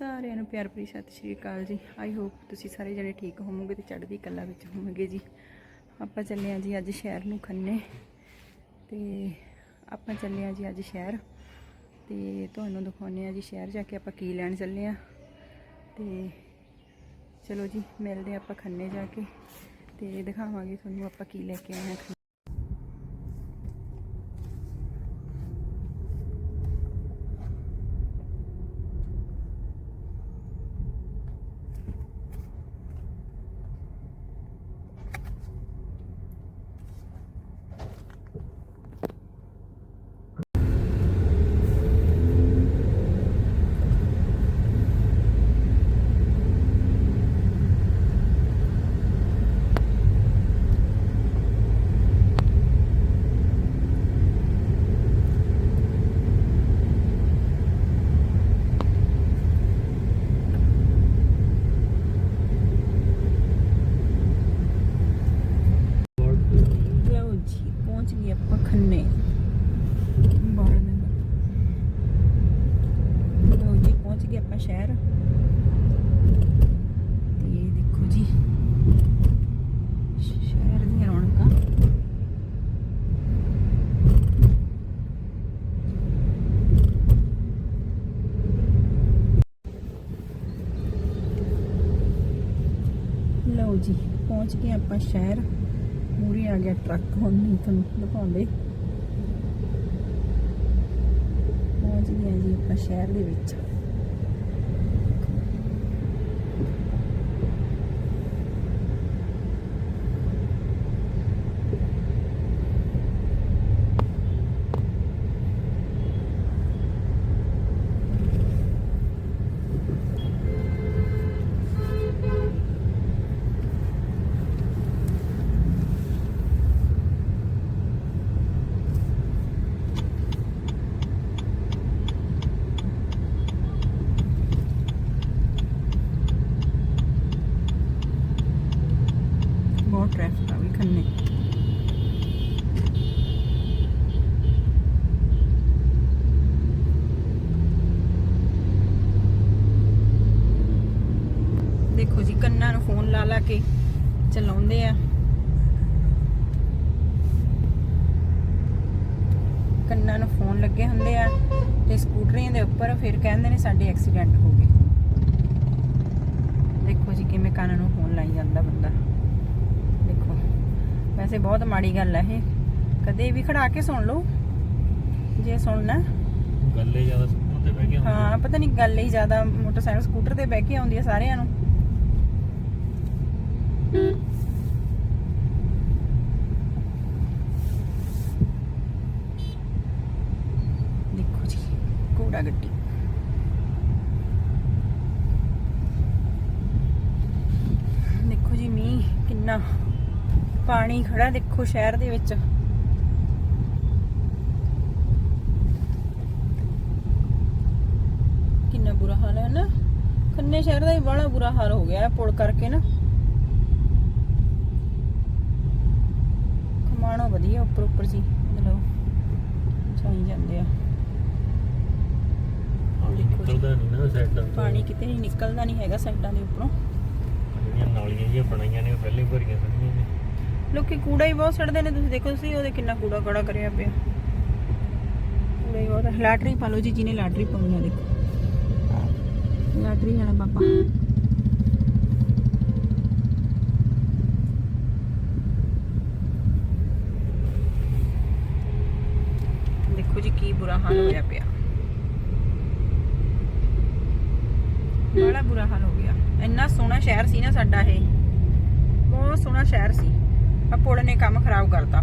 ਸਾਰਿਆਂ ਨੂੰ ਪਿਆਰ ਭਰੀ ਸਤਿ ਸ਼੍ਰੀ ਅਕਾਲ ਜੀ। ਆਈ ਹੋਪ ਤੁਸੀਂ ਸਾਰੇ ਜਣੇ ਠੀਕ ਹੋਵੋਗੇ ਤੇ ਚੜ੍ਹਦੀ ਕਲਾ ਵਿੱਚ ਹੋਵੋਗੇ ਜੀ। ਆਪਾਂ ਚੱਲੇ ਆ ਜੀ ਅੱਜ ਸ਼ਹਿਰ ਨੂੰ ਖੰਨੇ। ਤੇ ਆਪਾਂ ਚੱਲੇ ਆ ਜੀ ਅੱਜ ਸ਼ਹਿਰ। ਤੇ ਤੁਹਾਨੂੰ ਦਿਖਾਉਂਦੇ ਆ ਜੀ ਸ਼ਹਿਰ ਜਾ ਕੇ ਆਪਾਂ ਕੀ ਲੈਣ ਚੱਲੇ ਆ ਤੇ ਚਲੋ ਜੀ, ਮਿਲਦੇ ਆਪਾਂ ਖੰਨੇ ਜਾ ਕੇ। ਤੇ ਦਿਖਾਵਾਂਗੇ ਤੁਹਾਨੂੰ ਆਪਾਂ ਕੀ ਲੈ ਕੇ ਆਏ ਹਾਂ ਲਓ ਜੀ ਪਹੁੰਚ ਗਏ ਆਪਾਂ ਖੰਨੇ ਬਾਹਰ ਨੰਬਰ ਲਓ ਜੀ ਪਹੁੰਚ ਗਏ ਆਪਾਂ ਸ਼ਹਿਰ ਤੇ ਦੇਖੋ ਜੀ ਸ਼ਹਿਰ ਦੀਆਂ ਰੌਣਕਾਂ ਲਓ ਜੀ, ਪਹੁੰਚ ਗਏ ਆਪਾਂ ਸ਼ਹਿਰ। ਮੂਰੇ ਆ ਗਿਆ ਟਰੱਕ, ਹੁਣ ਨਹੀਂ ਤੁਹਾਨੂੰ ਦਿਖਾਉਂਦੇ। ਪਹੁੰਚ ਗਏ ਜੀ ਆਪਾਂ ਸ਼ਹਿਰ ਦੇ ਵਿੱਚ ਬਹੁਤ ਟ੍ਰੈਫਿਕ ਆ ਵੀ ਖੰਨੇ ਦੇਖੋ ਜੀ ਕੰਨਾਂ ਨੂੰ ਫੋਨ ਲਾ ਲਾ ਕੇ ਚਲਾਉਂਦੇ ਆ। ਕੰਨਾਂ ਨੂੰ ਫੋਨ ਲੱਗੇ ਹੁੰਦੇ ਆ ਤੇ ਸਕੂਟਰੀਆਂ ਦੇ ਉੱਪਰ ਫਿਰ ਕਹਿੰਦੇ ਨੇ ਸਾਡੇ ਐਕਸੀਡੈਂਟ ਹੋ ਗਏ। ਦੇਖੋ ਜੀ ਕਿਵੇਂ ਕੰਨ ਨੂੰ ਫੋਨ ਲਾਈ ਜਾਂਦਾ ਬੰਦਾ। ਦੇਖੋ ਵੈਸੇ ਬਹੁਤ ਮਾੜੀ ਗੱਲ ਹੈ ਇਹ। ਕਦੇ ਵੀ ਖੜਾ ਕੇ ਸੁਣ ਲਓ ਜੇ ਸੁਣਨਾ। ਗੱਲੇ ਜ਼ਿਆਦਾ ਸਕੂਟਰ ਤੇ ਬਹਿ ਕੇ ਹਾਂ ਪਤਾ ਨਹੀਂ ਗੱਲ ਹੀ ਜ਼ਿਆਦਾ ਮੋਟਰਸਾਈਕਲ ਸਕੂਟਰ ਤੇ ਬਹਿ ਕੇ ਆਉਂਦੀ ਹੈ ਸਾਰਿਆਂ ਨੂੰ। ਦੇਖੋ ਜੀ ਕੂੜਾ ਗੱਡੀ। ਦੇਖੋ ਜੀ, ਮੀਂਹ ਕਿੰਨਾ ਪਾਣੀ ਖੜਾ ਦੇਖੋ ਸ਼ਹਿਰ ਦੇ ਵਿੱਚ। ਕਿੰਨਾ ਬੁਰਾ ਹਾਲ ਹੈ ਨਾ। ਖੰਨੇ ਸ਼ਹਿਰ ਦਾ ਹੀ ਬੜਾ ਬੁਰਾ ਹਾਲ ਹੋ ਗਿਆ ਹੈ ਪੁਲ ਕਰਕੇ ਨਾ। ਖਮਾਣੋ ਵਧੀਆ ਉੱਪਰ ਉੱਪਰ ਜੀ ਮਤਲਬ ਚਾਈ ਜਾਂਦੇ ਆ। ਪਾਣੀ ਨਿਕਲਦਾ ਨਹੀਂ ਨਾ ਸਾਈਡਾਂ ਤੋਂ। ਪਾਣੀ ਕਿਤੇ ਨਹੀਂ ਨਿਕਲਦਾ ਨਹੀਂ ਹੈਗਾ ਸਾਈਡਾਂ ਦੇ ਉੱਪਰੋਂ। ਜਿਹੜੀਆਂ ਨਾਲੀਆਂ ਜਿਹੀਆਂ ਬਣਾਈਆਂ ਨੇ ਉਹ ਪਹਿਲੇ ਭਰੀਆਂ ਖੜੀਆਂ ਨੇ। ਲੋਕੀ ਕੂੜਾ ਹੀ ਬਹੁਤ ਸੜਦੇ ਨੇ ਤੁਸੀਂ ਦੇਖੋ ਤੁਸੀਂ ਉਹਦੇ ਕਿੰਨਾ ਕੂੜਾ ਕੜਾ ਕਰਿਆ ਪਿਆ। ਕੂੜਾ ਹੀ ਬਹੁਤ। ਲਾਟਰੀ ਪਾ ਲਓ ਜੀ ਜਿਹਨੇ ਲਾਟਰੀ ਪਾਉਣੀ ਆ ਦੇਖੋ। ਲਾਟਰੀ ਵਾਲਾ ਬਾਬਾ ਦੇਖੋ ਜੀ ਕੀ ਬੁਰਾ ਹਾਲ ਹੋਇਆ ਪਿਆ। ਬੜਾ ਬੁਰਾ ਹਾਲ ਹੋ ਗਿਆ। ਇੰਨਾ ਸੋਹਣਾ ਸ਼ਹਿਰ ਸੀ ਨਾ ਸਾਡਾ ਇਹ। ਬਹੁਤ ਸੋਹਣਾ ਸ਼ਹਿਰ ਸੀ। ਆ ਪੁਲ ਨੇ ਕੰਮ ਖਰਾਬ ਕਰਤਾ।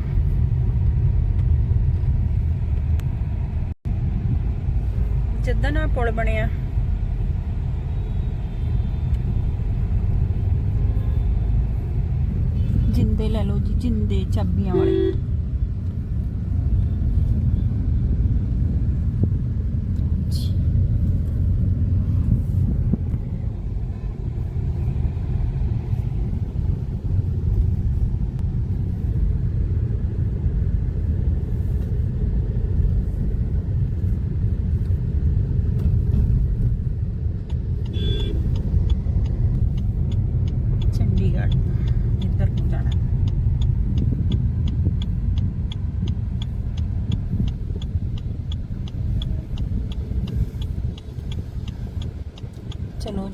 ਜਿੱਦਾਂ ਨਾ ਪੁਲ ਬਣਿਆ, ਜਿੰਦੇ ਲੈ ਲਓ ਜੀ, ਜਿੰਦੇ ਚਾਬੀਆਂ ਵਾਲੇ।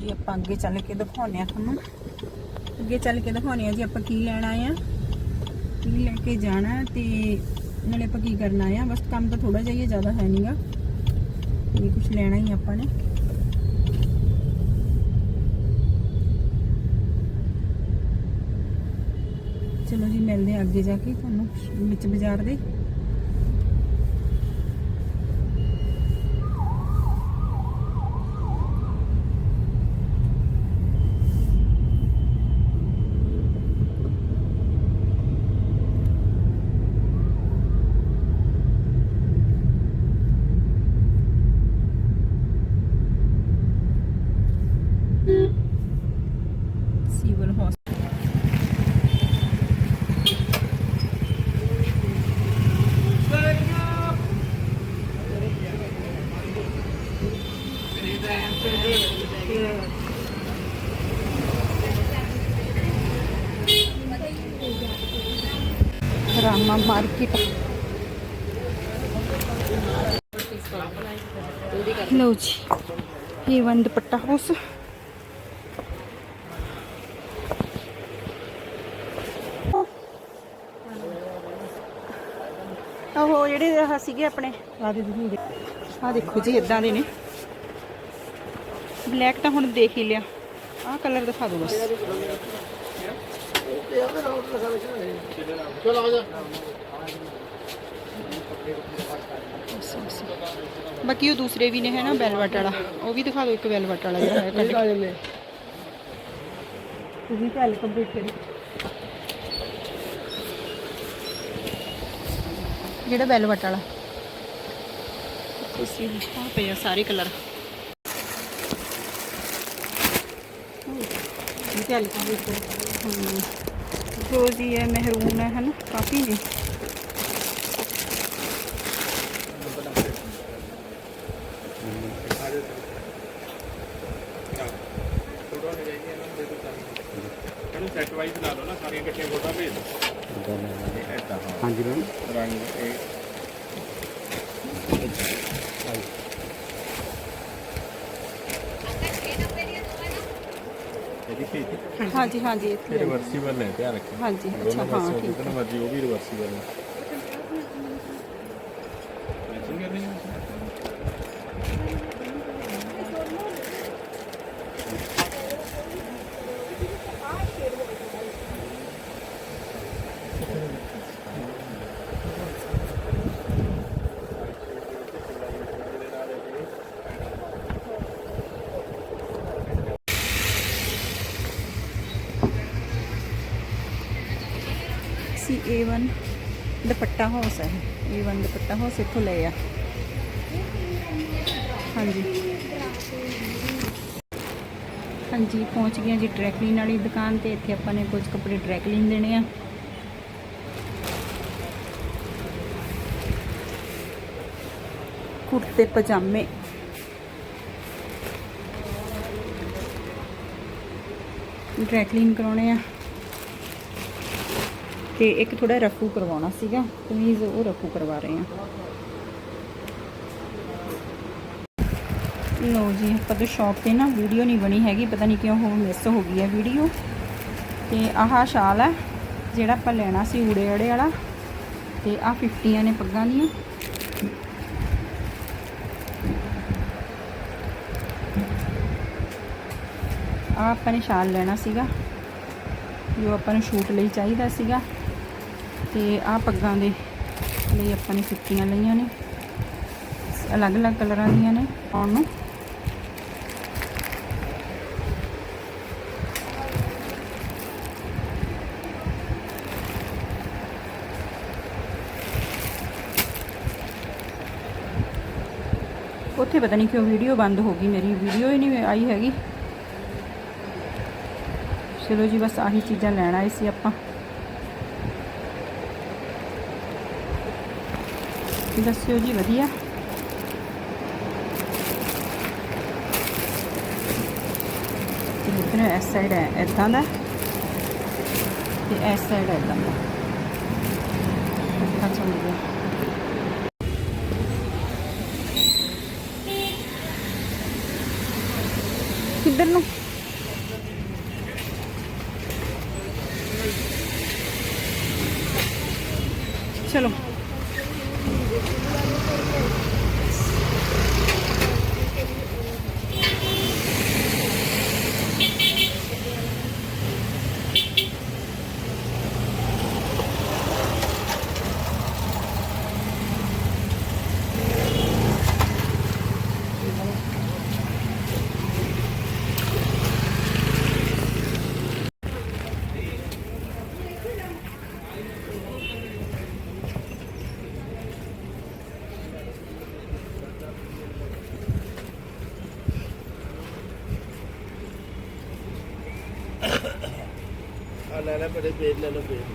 ਜੀ, ਆਪਾਂ ਅੱਗੇ ਚੱਲ ਕੇ ਦਿਖਾਉਂਦੇ ਆ ਤੁਹਾਨੂੰ। ਅੱਗੇ ਚੱਲ ਕੇ ਦਿਖਾਉਂਦੇ ਆ ਜੀ, ਆਪਾਂ ਕੀ ਲੈਣਾ ਆ ਕੀ ਲੈ ਕੇ ਜਾਣਾ ਤੇ ਨਾਲੇ ਆਪਾਂ ਕੀ ਕਰਨਾ ਆ ਬਸ ਕੰਮ ਤਾਂ ਥੋੜਾ ਜਿਹਾ ਹੀ ਹੈ, ਜ਼ਿਆਦਾ ਹੈ ਨਹੀਂਗਾ ਤੇ ਕੁਝ ਲੈਣਾ ਹੀ ਆਪਾਂ ਨੇ। ਚਲੋ ਜੀ, ਮਿਲਦੇ ਆ ਅੱਗੇ ਜਾ ਕੇ ਤੁਹਾਨੂੰ ਵਿੱਚ ਬਾਜ਼ਾਰ ਦੇ। ਰਾਮਾ ਮਾਰਕੀਟ। ਲਓ ਜੀ, ਇਹ ਵਨ ਦੁਪੱਟਾ ਹਾਊਸ। ਉਹ ਜਿਹੜੇ ਆਹ ਸੀਗੇ ਆਪਣੇ। ਆ ਦੇ ਆ ਦੇਖੋ ਜੀ ਇਦਾਂ ਦੇ ਨੇ। ਬਲੈਕ ਤਾਂ ਹੁਣ ਦੇਖ ਹੀ ਲਿਆ। ਆਹ ਕਲਰ ਦਿਖਾ ਦਿਓ ਬਸ। ਬਾਕੀ ਉਹ ਦੂਸਰੇ ਵੀ ਨੇ ਹੈ ਨਾ ਵੈਲਵਟ ਵਾਲਾ। ਉਹ ਵੀ ਦਿਖਾ ਦਿਓ ਇੱਕ ਵੈਲਵਟ ਵਾਲਾ ਜਿਹੜਾ ਹੈ ਕੱਢ ਕੇ। ਤੁਸੀਂ ਪਹਿਲੇ ਕੰਪਲੀਟ ਕਰੀ। ਜਿਹੜਾ ਵੈਲਵਟ ਵਾਲਾ। ਤੁਸੀਂ ਆ ਪਏ ਆ ਸਾਰੇ ਕਲਰ ਇਹ ਪਹਿਲੇ ਕੰਪਲੀਟ ਕਰੀ। ਰੋਜ਼ੀ ਹੈ ਮਹਿਰੂਨ ਹੈ ਹਨ? ਕਾਫੀ ਨੇ ਇਹਨੂੰ ਸੈੱਟ ਵਾਈਜ਼ ਲਾ ਲਓ ਨਾ ਸਾਰੀਆਂ ਇਕੱਠੀਆਂ ਫੋਟੋਆਂ ਭੇਜ ਦਿਓ ਐਦਾਂ ਹਾਂ ਹਾਂਜੀ ਮੈਮ ਰੰਗ ਇਹ ਇਹਦੀ ਭੇਜ ਦਿਓ। ਹਾਂਜੀ ਹਾਂਜੀ ਇੱਥੇ ਹੈ। ਰਿਵਰਸੀਬਲ ਹੈ ਧਿਆਨ ਰੱਖਿਓ ਹਾਂਜੀ ਅੱਛਾ ਹਾਂ ਠੀਕ ਮਰਜ਼ੀ ਉਹ ਵੀ ਰਿਵਰਸੀਬਲ ਹੈ ਸੀ A1 ਦੁਪੱਟਾ ਹਾਊਸ ਹੈ A1 ਦੁਪੱਟਾ ਹਾਊਸ ਇੱਥੋਂ ਲਏ ਆ। ਹਾਂਜੀ। ਹਾਂਜੀ, ਪਹੁੰਚ ਗਏ ਜੀ ਟਰੈਕਲੀਨ ਵਾਲੀ ਦੁਕਾਨ ਤੇ। ਇੱਥੇ ਆਪਾਂ ਨੇ ਕੁਝ ਕੱਪੜੇ ਟਰੈਕਲੀਨ ਦੇਣੇ ਆ। ਕੁੜਤੇ, ਪਜਾਮੇ। ਟਰੈਕਲੀਨ ਕਰਾਉਣੇ ਆ। ਤੇ ਇੱਕ ਥੋੜਾ ਰਫੂ ਕਰਵਾਉਣਾ ਸੀਗਾ ਕਮੀਜ਼ ਉਹ ਰਫੂ ਕਰਵਾ ਰਹੇ ਆ ਲੋ ਜੀ, ਆਪਾਂ ਤਾਂ ਸ਼ਾਪ ਤੇ ਨਾ ਵੀਡੀਓ ਨਹੀਂ ਬਣੀ ਹੈਗੀ, ਪਤਾ ਨਹੀਂ ਕਿਉਂ ਉਹ ਮਿਸ ਹੋ ਗਈ ਹੈ ਵੀਡੀਓ ਤੇ ਆਹ ਸ਼ਾਲ ਹੈ, ਜਿਹੜਾ ਆਪਾਂ ਲੈਣਾ ਸੀ ਊੜੇ ਅੜੇ ਵਾਲਾ, ਤੇ ਆਹ 50 ਨੇ ਪੱਗਾਂ ਦੀਆਂ। ਆਹ ਆਪਾਂ ਨੇ ਸ਼ਾਲ ਲੈਣਾ ਸੀਗਾ, ਜੋ ਆਪਾਂ ਨੂੰ ਸ਼ੂਟ ਲਈ ਚਾਹੀਦਾ ਸੀਗਾ। ਤੇ ਆਹ ਪੱਗਾਂ ਦੇ ਲਈ ਆਪਾਂ ਨੇ ਫਿੱਕੀਆਂ ਲਈਆਂ ਨੇ। ਅਲੱਗ-ਅਲੱਗ ਕਲਰਾਂ ਦੀਆਂ ਨੇ ਪਾਉਣ ਨੂੰ। ਉੱਥੇ ਪਤਾ ਨਹੀਂ ਕਿਉਂ ਵੀਡੀਓ ਬੰਦ ਹੋ ਗਈ ਮੇਰੀ। ਵੀਡੀਓ ਹੀ ਨਹੀਂ ਆਈ ਹੈਗੀ। ਚਲੋ ਜੀ, ਬਸ ਆਹੀ ਚੀਜ਼ਾਂ ਲੈਣ ਆਏ ਸੀ ਆਪਾਂ। ਦੱਸਿਓ ਜੀ ਵਧੀਆ ਤੇ ਇਧਰ ਇਸ ਸਾਈਡ ਹੈ ਇਦਾਂ ਦਾ ਤੇ ਇਸ ਸਾਈਡ ਹੈ ਇਦਾਂ ਦਾ ਅੱਛਾ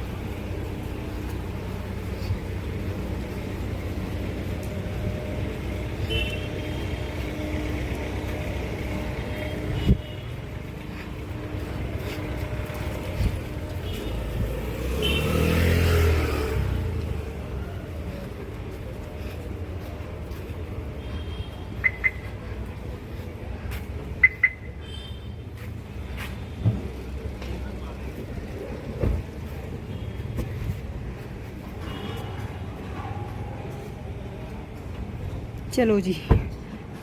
ਚਲੋ ਜੀ,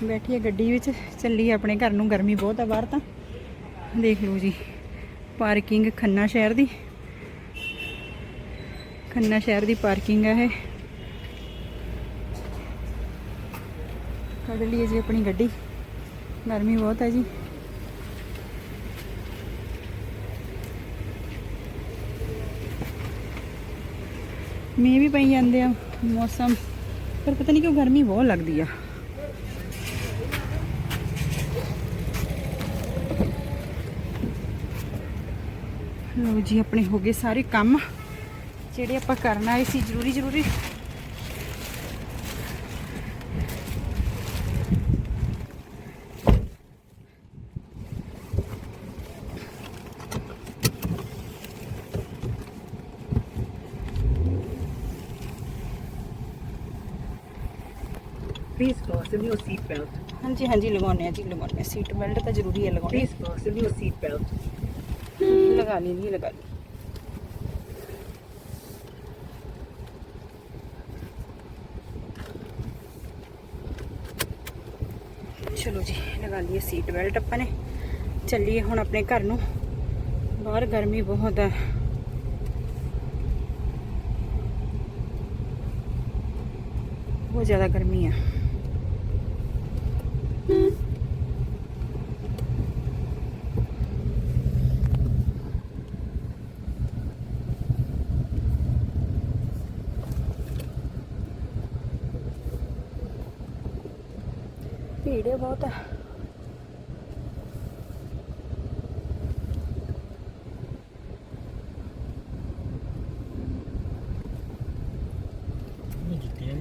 ਬੈਠੀਏ ਗੱਡੀ ਵਿੱਚ ਚੱਲੀ ਆਪਣੇ ਘਰ ਨੂੰ, ਗਰਮੀ ਬਹੁਤ ਆ ਬਾਹਰ ਤਾਂ। ਦੇਖ ਲਓ ਜੀ, ਪਾਰਕਿੰਗ ਖੰਨਾ ਸ਼ਹਿਰ ਦੀ। ਖੰਨਾ ਸ਼ਹਿਰ ਦੀ ਪਾਰਕਿੰਗ ਹੈ ਇਹ। ਕੱਢ ਲਈਏ ਜੀ ਆਪਣੀ ਗੱਡੀ। ਗਰਮੀ ਬਹੁਤ ਹੈ ਜੀ। ਮੀਂਹ ਵੀ ਪਈ ਜਾਂਦੇ ਆ, ਮੌਸਮ। ਪਰ ਪਤਾ ਨਹੀਂ ਕਿਉਂ ਗਰਮੀ ਬਹੁਤ ਲੱਗਦੀ ਆ ਲੋ ਜੀ ਆਪਣੇ ਹੋ ਗਏ ਸਾਰੇ ਕੰਮ ਜਿਹੜੇ ਆਪਾਂ ਕਰਨ ਆਏ ਸੀ ਜ਼ਰੂਰੀ ਜ਼ਰੂਰੀ Please fasten your seat belt. ਹਾਂਜੀ ਹਾਂਜੀ ਲਗਾਉਣੇ ਆ ਜੀ ਲਗਾਉਣੇ ਆ ਸੀਟ ਬੈਲਟ ਤਾਂ ਜ਼ਰੂਰੀ ਹੈ ਲਗਾਉਣੀ Please fasten your seat belt. ਲਗਾ ਲਈ ਜੀ ਲਗਾ ਲਈ। ਚਲੋ ਜੀ ਲਗਾ ਲਈਏ ਸੀਟ ਬੈਲਟ ਆਪਾਂ ਨੇ। ਚੱਲੀਏ ਹੁਣ ਆਪਣੇ ਘਰ ਨੂੰ। ਬਾਹਰ ਗਰਮੀ ਬਹੁਤ ਹੈ। ਬਹੁਤ ਜ਼ਿਆਦਾ ਗਰਮੀ ਹੈ ਹੈ ਬਹੁਤ ਹੈ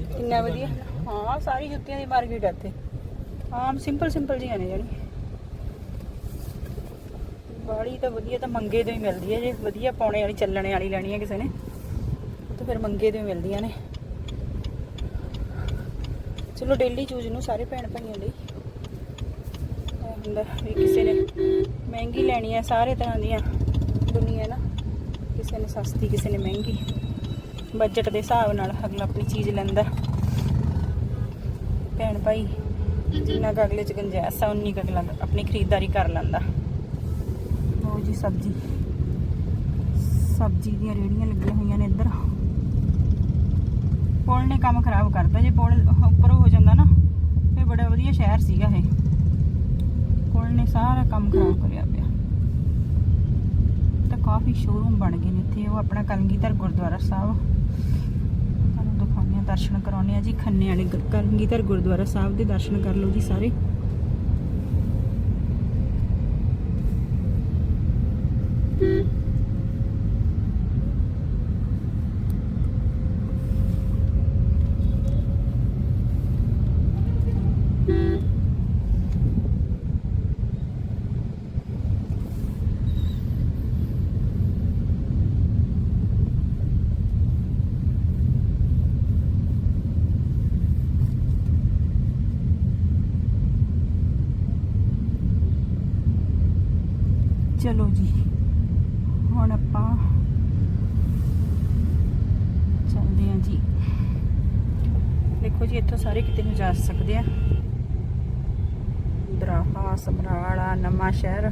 ਕਿੰਨਾ ਵਧੀਆ। ਹਾਂ ਸਾਰੀ ਜੁੱਤੀਆਂ ਦੀ ਮਾਰਕੀਟ ਹੈ ਇੱਥੇ। ਆਮ ਸਿੰਪਲ ਸਿੰਪਲ ਜੀਆਂ ਨੇ ਜਾਣੀ। ਬਾੜੀ ਤਾਂ ਵਧੀਆ ਤਾਂ ਮੰਗੇ ਤੋਂ ਹੀ ਮਿਲਦੀ ਹੈ ਜੇ ਵਧੀਆ ਪਾਉਣੇ ਵਾਲੀ ਚੱਲਣੇ ਵਾਲੀ ਲੈਣੀ ਹੈ ਕਿਸੇ ਨੇ ਤਾਂ ਫਿਰ ਮੰਗੇ ਤੋਂ ਹੀ ਮਿਲਦੀਆਂ ਨੇ। ਚਲੋ ਡੇਲੀ ਯੂਜ਼ ਨੂੰ ਸਾਰੇ ਭੈਣ ਭਾਈਆਂ ਲਈ। ਹੁੰਦਾ ਵੀ ਕਿਸੇ ਨੇ ਮਹਿੰਗੀ ਲੈਣੀ ਹੈ ਸਾਰੇ ਤਰ੍ਹਾਂ ਦੀਆਂ ਦੁਨੀਆ ਨਾ, ਕਿਸੇ ਨੇ ਸਸਤੀ, ਕਿਸੇ ਨੇ ਮਹਿੰਗੀ। ਬਜਟ ਦੇ ਹਿਸਾਬ ਨਾਲ ਅਗਲਾ ਆਪਣੀ ਚੀਜ਼ ਲੈਂਦਾ। ਭੈਣ ਭਾਈ, ਜਿੰਨਾ ਕੁ ਅਗਲੇ ਚ ਗੰਜਾਇਸ ਆ, ਉਨੀ ਕੁ ਅਗਲਾ ਆਪਣੀ ਖਰੀਦਦਾਰੀ ਕਰ ਲੈਂਦਾ। ਲਓ ਜੀ ਸਬਜ਼ੀ। ਸਬਜ਼ੀ ਦੀਆਂ ਰੇੜੀਆਂ ਲੱਗੀਆਂ ਹੋਈਆਂ ਨੇ ਇੱਧਰ। ਪੁਲ ਨੇ ਕੰਮ ਖਰਾਬ ਕਰਤਾ। ਜੇ ਪੁਲ ਉੱਪਰ ਹੋ ਜਾਂਦਾ ਨਾ ਇਹ ਬੜਾ ਵਧੀਆ ਸ਼ਹਿਰ ਸੀਗਾ ਇਹ। ਪੁਲ ਨੇ, ਸਾਰਾ ਕੰਮ ਖਰਾਬ ਕਰਿਆ ਪਿਆ। ਤਾਂ ਕਾਫੀ ਸ਼ੋਰੂਮ ਬਣ ਗਏ ਨੇ ਇੱਥੇ, ਉਹ ਆਪਣਾ ਕਲਗੀਧਰ ਗੁਰਦੁਆਰਾ ਸਾਹਿਬ। ਤੁਹਾਨੂੰ ਦਿਖਾਉਂਦੇ ਆ ਦਰਸ਼ਨ ਕਰਾਉਂਦੇ ਆ ਜੀ, ਖੰਨੇ ਵਾਲੇ ਗੁਰ- ਕਲਗੀਧਰ ਗੁਰਦੁਆਰਾ ਸਾਹਿਬ ਦੇ ਦਰਸ਼ਨ ਕਰ ਲਓ ਜੀ ਸਾਰੇ। ਚਲੋ ਜੀ। ਹੁਣ ਆਪਾਂ ਚੱਲਦੇ ਹਾਂ ਜੀ। ਦੇਖੋ ਜੀ, ਇੱਥੋਂ ਸਾਰੇ ਕਿਤੇ ਨੂੰ ਜਾ ਸਕਦੇ ਆ ਦਰਾਹਾ ਸਮਰਾਲਾ ਨਵਾਂ ਸ਼ਹਿਰ